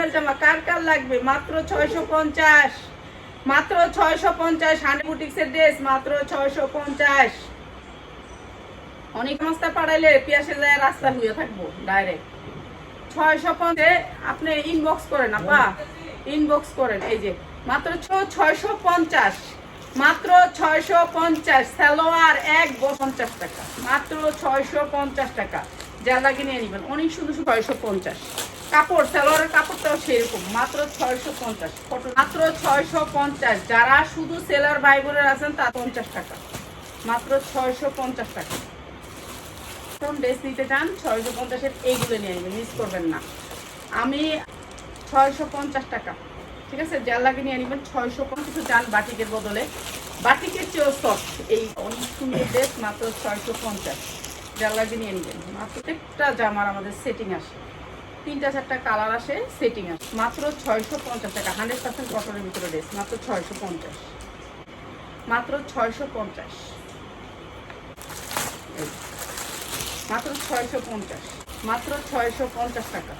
বন্যার জামা কার কার লাগবে? মাত্র ছয়শো পঞ্চাশ। মাত্র ছয়শো পঞ্চাশ হান্ড্রেড বুটিক্সের ড্রেস মাত্র ছয়শো পঞ্চাশ। অনেক মাস্তা পাড়াইলে পিয়াসে যায় রাস্তা হয়ে থাকব ডাইরেক্ট ছয়শো পঞ্চাশ, আপনি ইনবক্স করেন, আপা। ইনবক্স করেন, এই যে, মাত্র ছয়শো পঞ্চাশ। মাত্র ছয়শো পঞ্চাশ, সালোয়ার এক পঞ্চাশ টাকা। মাত্র ছয়শো পঞ্চাশ টাকা। যা লাগে নিয়ে নেবেন। অনেক সুন্দর ছয়শো পঞ্চাশ। কাপড়, সালোয়ারের কাপড়টাও সেরকম, মাত্র ছয়শো পঞ্চাশ। মাত্র ছয়শো পঞ্চাশ। যারা শুধু সেলার ভাই বোনের আছেন তা পঞ্চাশ টাকা। মাত্র ছয়শো পঞ্চাশ টাকা। কোন ড্রেস নিতে চান, ছয়শো পঞ্চাশের এইগুলো নিয়ে নেবেন, মিস করবেন না। আমি ছয়শো পঞ্চাশ টাকা। ঠিক আছে? যার লাগে নিয়ে নেবেন ছয়শো পঞ্চাশ। চান বাটিকের বদলে। বাটিকের চেয়েও সফট এই অনেক সুন্দর ড্রেস, মাত্র ছয়শো পঞ্চাশ। যার লাগে নিয়ে নেবেন। মাত্র প্রত্যেকটা জামার আমাদের সেটিং আসে। তিনটা চারটা কালার আসে সেটিং আসে মাত্র ছয়শো পঞ্চাশ টাকা, হান্ড্রেড পার্সেন্ট কটনের ভিতরে ড্রেস মাত্র ছয়শো পঞ্চাশ। মাত্র ছয়শো পঞ্চাশ। মাত্র ছয়শো পঞ্চাশ, মাত্র ছয়শো পঞ্চাশ টাকা।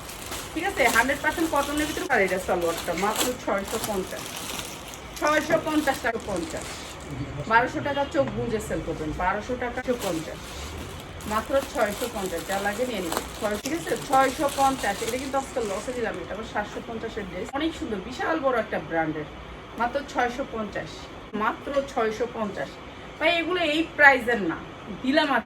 ঠিক আছে? হান্ড্রেড পার্সেন্ট কটনের ভিতরে পারে এটা সালোয়ারটা, মাত্র ছয়শো পঞ্চাশ। ছয়শো পঞ্চাশ টাকা পঞ্চাশ। বারোশো টাকা চোখ বুঝে সেল করবেন, বারোশো টাকা পঞ্চাশ। মাত্র ছয়শো পঞ্চাশ, যা লাগে নিয়ে নিবেন ছয় ঠিক আছে, ছয়শো পঞ্চাশ, এটা কিন্তু আজকাল লসে দিলাম এটা আবার সাতশো পঞ্চাশের ড্রেস অনেক সুন্দর, বিশাল বড় একটা ব্র্যান্ডের মাত্র ছয়শো পঞ্চাশ, মাত্র ছয়শো পঞ্চাশ। ভাই, এগুলো এই প্রাইজের না, দিলাম